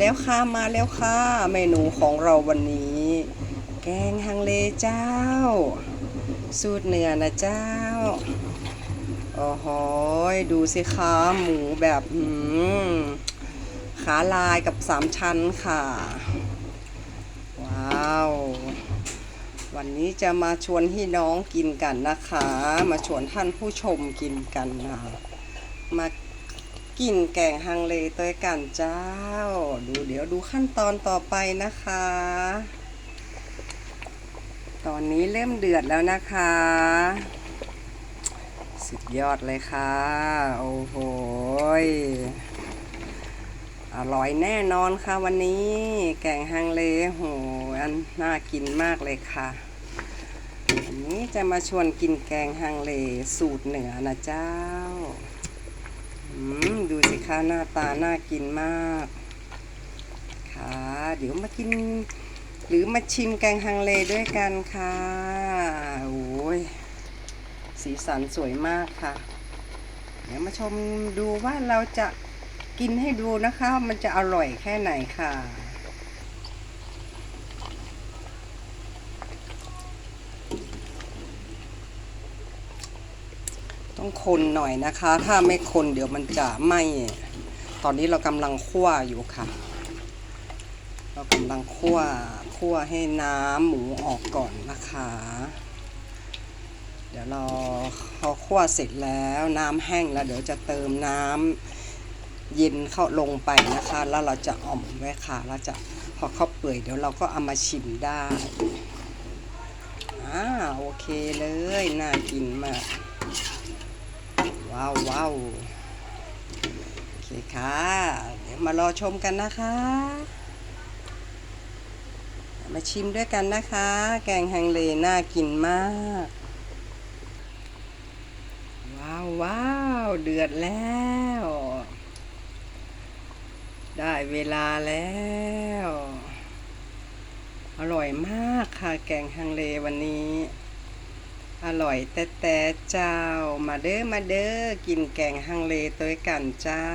แล้วค่ะมาแล้วค่ะเมนูของเราวันนี้ แกงฮังเลเจ้า สูตรเนื้อนะเจ้าโอ้โหดูสิคะหมูแบบขาลายกับสามชั้นค่ะ ว้าว วันนี้จะมาชวนพี่น้องกินกันนะคะ มาชวนท่านผู้ชมกินกันนะมา กินแกงฮังเลตัวกันเจ้า ดูเดี๋ยวดูขั้นตอนต่อไปนะคะ ตอนนี้เริ่มเดือดแล้วนะคะ สุดยอดเลยค่ะ โอ้โหอร่อยแน่นอนค่ะวันนี้แกงฮังเลโหอันน่ากินมากเลยค่ะวันนี้จะมาชวนกินแกงฮังเลสูตรเหนือนะเจ้า ดูสิคะหน้าตาน่ากินมาก ค่ะ เดี๋ยวมากิน หรือมาชิมแกงฮังเลด้วยกันค่ะ โอ้ย สีสันสวยมากค่ะ เดี๋ยวมาชมดูว่าเราจะกินให้ดูนะคะ มันจะอร่อยแค่ไหนค่ะ ต้องคนหน่อยนะคะ ถ้าไม่คนเดี๋ยวมันจะไหม้ตอนนี้เรากำลังคั่วอยู่ค่ะ เรากำลังคั่วคั่วให้น้ำหมูออกก่อนนะคะ เดี๋ยวเราเขาคั่วเสร็จแล้วน้ำแห้งแล้ว เดี๋ยวจะเติมน้ำเย็นเข้าลงไปนะคะ แล้วเราจะอ่อมไว้ค่ะเราจะพอเขาเปื่อยเดี๋ยวเราก็เอามาชิมได้อ่าโอเคเลยน่ากินมาก ว้าวว้าวโอเคค่ะ เดี๋ยวมารอชมกันนะคะ มาชิมด้วยกันนะคะ แกงฮังเลน่ากินมาก ว้าวว้าวเดือดแล้ว ได้เวลาแล้ว อร่อยมากค่ะแกงฮังเลวันนี้ อร่อยแต่แต่เจ้า มาเด้อมาเด้อกินแกงฮังเลตัวกันเจ้า